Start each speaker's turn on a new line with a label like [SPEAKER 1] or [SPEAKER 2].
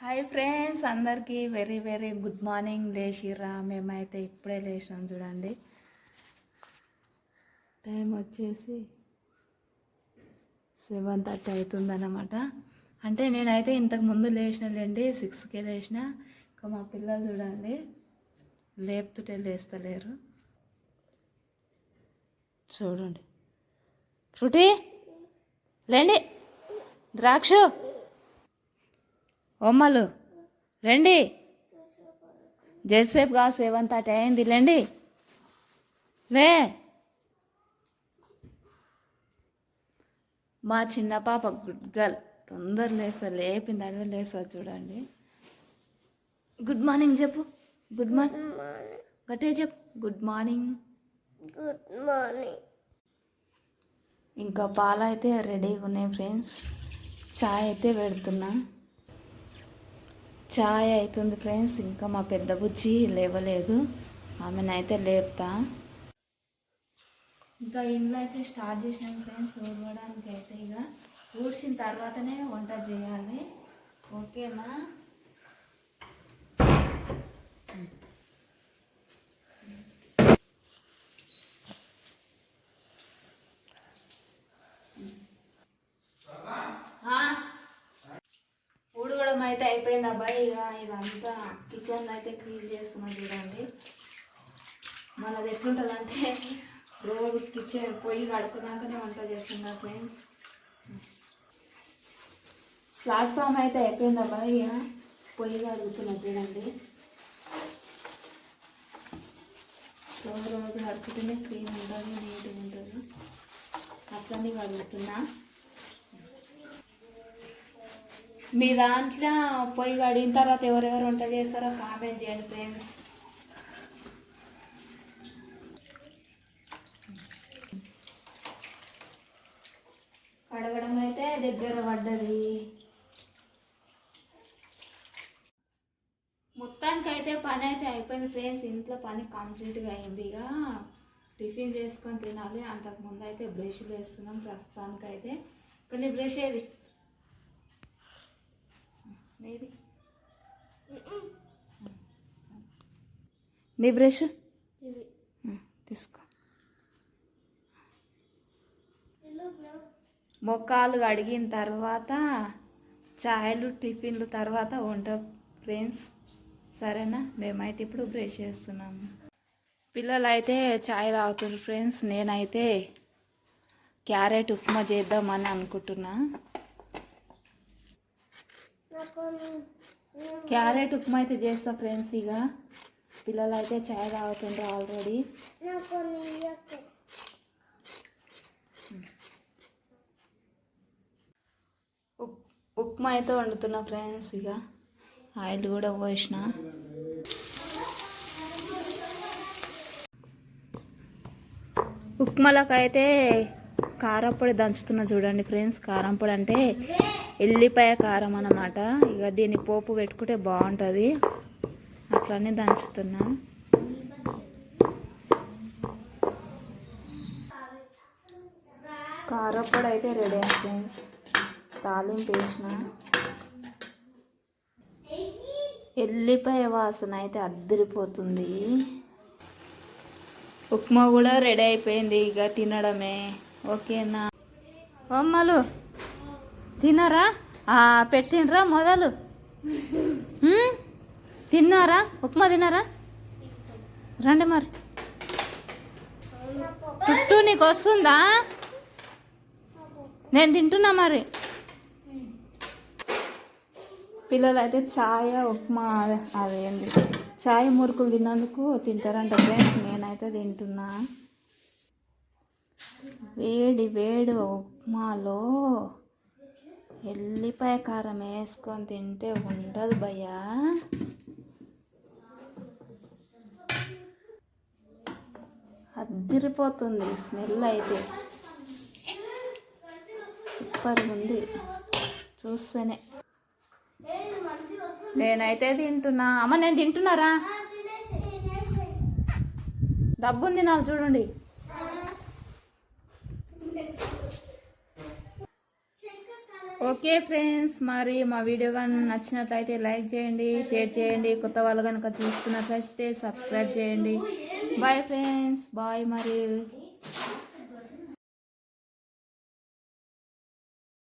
[SPEAKER 1] Hi friends అందరికీ very very good morning లేచిర్రా మేమైతే ఇప్పుడే లేచినాం చూడండి. టైం వచ్చేసి సెవెన్ థర్టీ అవుతుందన్నమాట. అంటే నేనైతే ఇంతకు ముందు లేచినాలేండి సిక్స్కే లేచిన. ఇంకా మా పిల్లలు చూడండి లేపుతుంటే లేస్తలేరు. చూడండి. ఫ్రూటీ లేండి. ద్రాక్ష. ఓమ్మలు రండి. జెర్సేపు కా సెవెన్ థర్టీ అయింది. లేండి లే. మా చిన్న పాప గుడ్ గర్ల్ తొందర లేస్తా లేపింది అడవి లేస్తా చూడండి. గుడ్ మార్నింగ్ చెప్పు. Good morning. గట్టే చెప్పు. Good morning.
[SPEAKER 2] Good morning.
[SPEAKER 1] ఇంకా పాలు అయితే రెడీగా ఉన్నాయి ఫ్రెండ్స్. చాయ్ అయితే పెడుతున్నా. ఛాయ్ అవుతుంది ఫ్రెండ్స్ ఇంకా మా పెద్ద బుజ్జి లేవలేదు. ఆమెనైతే లేపుతా. ఇంకా ఇంట్లో అయితే స్టార్ట్ చేసినాం ఫ్రెండ్స్ ఊడవడానికి అయితే ఇక. ఊడ్చిన తర్వాతనే వంట చేయాలి. ఓకేనా? అయితే అయిపోయింది అబ్బాయి ఇక ఇదంతా కిచెన్లో అయితే క్లీన్ చేస్తున్నా చూడండి. మనది ఎట్లుంటుందంటే రోజు కిచెన్ పొయ్యి కడుకున్నాకనే వంట చేస్తున్నా ఫ్రెండ్స్ ప్లాట్ఫామ్ అయితే అయిపోయింది అబ్బాయి ఇక పొయ్యి కడుగుతున్నా చూడండి. రోజు రోజు కడుపుతూనే క్లీన్ ఉంటుంది నీట్గా ఉంటుంది. అట్లనే కడుగుతున్నా. మీ దాంట్లో పొయ్యి కడిగిన తర్వాత ఎవరెవరు వంట చేస్తారో కామెంట్ చేయండి ఫ్రెండ్స్. కడగడం అయితే దగ్గర పడ్డది. మొత్తానికి అయితే పని అయితే అయిపోయింది ఫ్రెండ్స్. ఇంట్లో పని కంప్లీట్గా అయింది ఇక. టిఫిన్ చేసుకొని తినాలి. అంతకుముందు అయితే బ్రష్లు వేస్తున్నాం ప్రస్తుతానికి అయితే కొన్ని బ్రష్ ఏది? నీ బ్రష్? తీసుకో. మొక్కలు కడిగిన తర్వాత చాయలు టిఫిన్లు తర్వాత వంట ఫ్రెండ్స్. సరేనా? మేమైతే ఇప్పుడు బ్రష్ చేస్తున్నాము. పిల్లలు అయితే చాయ్ తాగుతున్నారు ఫ్రెండ్స్. నేనైతే క్యారెట్ ఉప్మా చేద్దామని అనుకుంటున్నా.
[SPEAKER 2] నాకు
[SPEAKER 1] క్యారెట్ ఉప్మా అయితే చేస్తా ఫ్రెండ్స్ ఇక. పిల్లలు అయితే చాయ్ తాగుతుండ్రు ఆల్రెడీ. ఉప్ ఉప్మా అయితే వండుతున్నా ఫ్రెండ్స్ ఇక. ఆయిల్ కూడా పోసిన. ఉప్మాలకు అయితే కారప్పొడి దంచుతున్నా చూడండి ఫ్రెండ్స్. కారం పొడి అంటే ఎల్లిపాయ కారం అన్నమాట. ఇక దీన్ని పోపు పెట్టుకుంటే బాగుంటుంది. అట్లనే దంచుతున్నా. కారప్పొడి అయితే రెడీ అయింది ఫ్రెండ్స్. తాలింపు వేసిన. ఎల్లిపాయ వాసన అయితే అద్దరిపోతుంది. ఉప్మా కూడా రెడీ అయిపోయింది ఇక తినడమే. ఓకేనా? అమ్మలు తిన్నారా? ఆ, పెట్టిండ్రా మొదలు. తిన్నారా? ఉప్మా తిన్నారా? రండి మరి. చుట్టూ నీకు వస్తుందా? నేను తింటున్నా మరి. పిల్లలు అయితే ఛాయ ఉప్మా అదే- అదేంది. ఛాయ మురుకులు తిన్నందుకు తింటారంట ఫ్రెండ్స్ నేనైతే తింటున్నా. వేడి వేడి ఉప్మాలో ఎల్లిపాయ కారం వేసుకొని తింటే ఉండదు భయ్యా. అద్దరిపోతుంది స్మెల్ అయితే. సూపర్గా ఉంది. చూస్తేనే. నేనైతే తింటున్నా. అమ్మ నేను తింటున్నారా? డబ్బుంది నాకు చూడండి. ఓకే ఫ్రెండ్స్ మరి మా వీడియో కానీ నచ్చినట్లయితే లైక్ చేయండి షేర్ చేయండి. కొత్త వాళ్ళు కనుక చూస్తున్నట్లయితే సబ్స్క్రైబ్ చేయండి. బాయ్ ఫ్రెండ్స్ బాయ్ మరి.